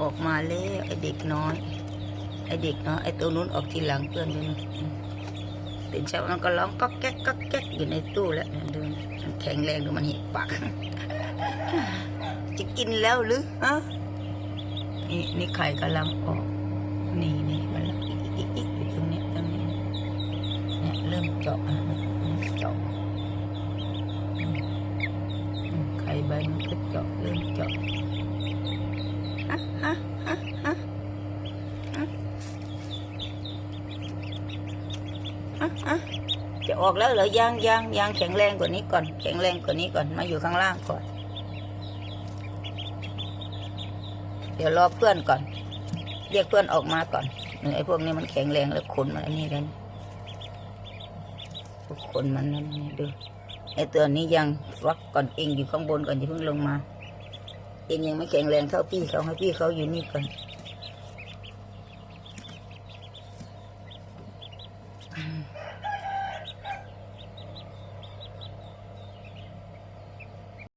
ออกมาแล้วไอเด็กน้อยไอเด็กน้อยไอตัวนู้นออกทีหลังเพื่อนด้วยนะตื่นเช้ามันก็ร้องก๊อกแก๊กก๊อกแก๊กอยู่ในตู้แล้วเดูมันแข็งแรงดูมันเห็บปากจะกินแล้วหรือฮะนี่นี่ไข่กำลังออกนี่นี่มันอีกอีกอีกอยู่ตรงนี้ตรงนี้เนี่ยเริ่มเจาะเจาะไข่ใบมันก็เจาะเริ่มเจาะฮะฮะฮะฮะ ฮะฮะจะออกแล้วเหรอยังยังยังแข็งแรงกว่านี้ก่อน แข็งแรงกว่านี้ก่อนมาอยู่ข้างล่างก่อน เดี๋ยวรอเพื่อนก่อน เรียกเพื่อนออกมาก่อนไอ้พวกนี้มันแข็งแรงแล้วขนมันอันนี้กันพวกขนมันนั่นนี่ดูไอ้ตัวนี้ยังฟักก่อนเองอยู่ข้างบนก่อนอย่าเพิ่งลงมา เองยังไม่แข็งแรงเท่าพี่เขาให้พี่เขาอยู่นี่ก่อน